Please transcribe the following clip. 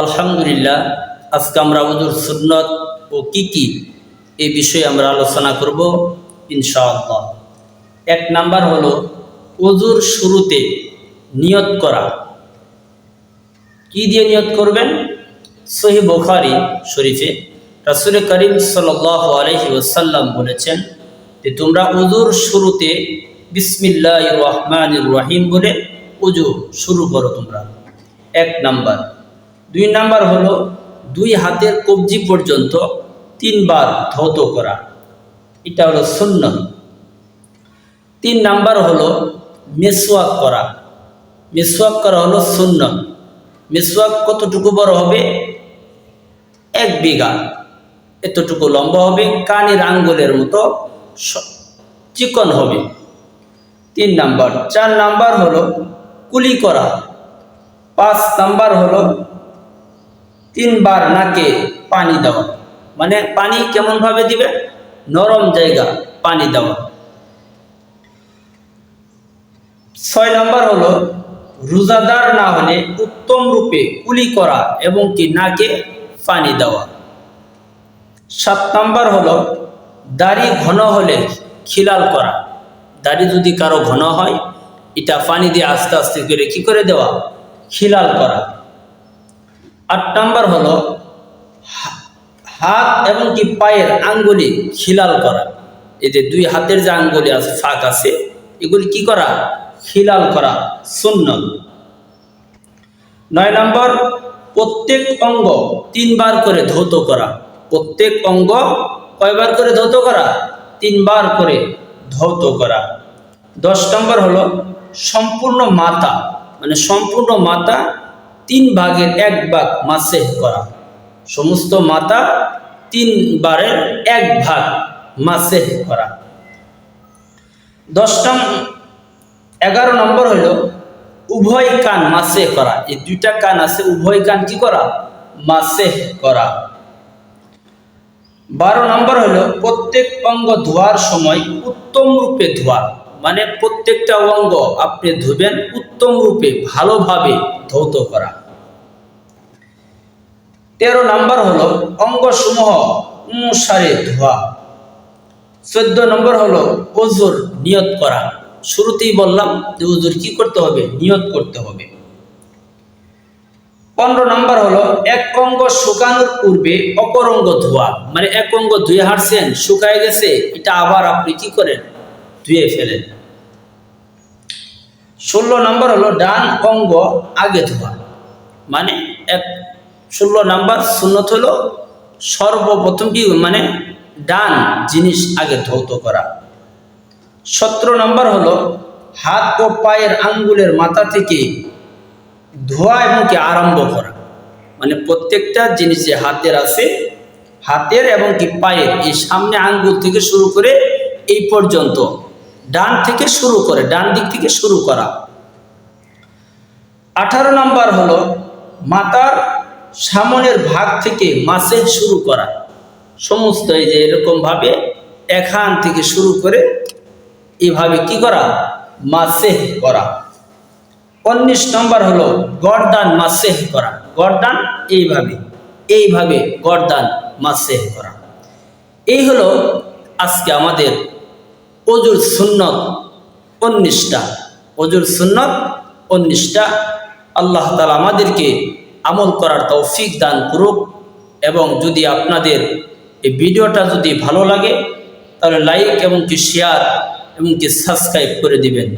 আলহামদুলিল্লাহ, আজকে আমরা উজুর সুন্নত ও কি কি এই বিষয়ে আমরা আলোচনা করব ইনশাআল্লাহ। এক নাম্বার হলো উজুর শুরুতে নিয়ত করা। কি দিয়ে নিয়ত করবেন? সহি বুখারি শরীফে রাসুল করিম সাল আলহি ওসাল্লাম বলেছেন যে, তোমরা উজুর শুরুতে বিসমিল্লাহ রহমান রহিম বলে উজু শুরু করো তোমরা। এক নাম্বার। দুই নাম্বার হলো দুই হাতের কবজি পর্যন্ত তিনবার ধৌত করা। এটা হলো শূন্য তিন নাম্বার হলো মেসওয়াক করা। মেসওয়াক করা হলো শূন্য মেসওয়াক কতটুকু বড় হবে? এক বিঘা। এতটুকু লম্বা হবে, কানের আঙ্গুলের মতো চিকন হবে। তিন নাম্বার। চার নাম্বার হলো কুলি করা। পাঁচ নাম্বার হলো তিনবার নাকে পানি দেওয়া মানে পানি কেমন ভাবে দিবে? নরম জায়গা পানি দেওয়া ছয় নম্বর হলো, রোজাদার না হলে উত্তম রূপে কুলি করা এবং কি নাকে পানি দেওয়া। সাত নম্বর হলো, দাড়ি ঘন হলে খিলাল করা। দাড়ি যদি কারও ঘন হয়, এটা পানি দিয়ে আস্তে আস্তে করে কি করে দেওয়া? খিলাল করা। আট নম্বর হলো হাত এবং কি পায়ের আঙ্গুলি খিলাল করা। এই যে দুই হাতের যে আঙ্গুলি আছে ফাঁক আছে, এগুলি কি করা? খিলাল করা শূন্য নয় নম্বর, প্রত্যেক অঙ্গ তিনবার করে ধৌত করা। প্রত্যেক অঙ্গ কয়বার করে ধৌত করা? তিনবার করে ধৌত করা। দশ নম্বর হলো সম্পূর্ণ মাতা মানে সম্পূর্ণ মাথা তিন ভাগের এক ভাগ মাসেহ করা। সমস্ত মাথা তিনবারের এক ভাগ মাসেহ করা। দশ নম এগারো নম্বর হলো উভয় কান মাসে করা। এই দুইটা কান আছে, উভয় কান কি করা? মাসে করা। বারো নম্বর হলো প্রত্যেক অঙ্গ ধোয়ার সময় উত্তম রূপে ধোয়া। মানে প্রত্যেকটা অঙ্গ আপনি ধুবেন উত্তম রূপে ভালোভাবে ধৌত করা। তেরো নম্বর হলো অঙ্গসমূহ অনুসারে ধোয়া। চোদ্দ নম্বর হলো ওজুর নিয়ত করা। শুরুতেই বললাম যে ওজুর কি করতে হবে? নিয়ত করতে হবে। পনেরো নম্বর হলো এক অঙ্গ শুকানোর পূর্বে অপর অঙ্গ ধোয়া। মানে এক অঙ্গ ধুয়ে হাঁটছেন, শুকায় গেছে, এটা আবার আপনি কি করেন? ধুয়ে ফেলেন ষোলো নম্বর হলো ডান অঙ্গ আগে ধোয়া। মানে এক, ষোলো নম্বর সুন্নত হলো সর্বপ্রথম কি মানে ডান জিনিস আগে ধৌত করা। সতেরো নম্বর হলো হাত ও পায়ের আঙ্গুলের মাথা থেকে ধোয়া এবং কি আরম্ভ করা। মানে প্রত্যেকটা জিনিস যে হাতের আছে, হাতের এবং কি পায়ের, এই সামনে আঙ্গুল থেকে শুরু করে এই পর্যন্ত ডান থেকে শুরু করে, ডান দিক থেকে শুরু করা। আঠারো নম্বর হলো মাতার সামনের ভাগ থেকে মাসেজ শুরু করা। সমস্ত এই যে এরকম ভাবে এখান থেকে শুরু করে এভাবে কি করা? মাসেহ করা। উনিশ নম্বর হলো গরদান মাসেহ করা। গরদান এইভাবে এইভাবে গরদান মাসেহ করা। এই হলো আজকে আমাদের অজুর সুন্নত উনিশটা অজুর সুন্নত উনিশটা আল্লাহ তালা আমাদেরকে আমল করার তৌফিক দান করুক এবং যদি আপনাদের এই ভিডিওটা যদি ভালো লাগে, তাহলে লাইক এবং কি শেয়ার এবং কি সাবস্ক্রাইব করে দিবেন।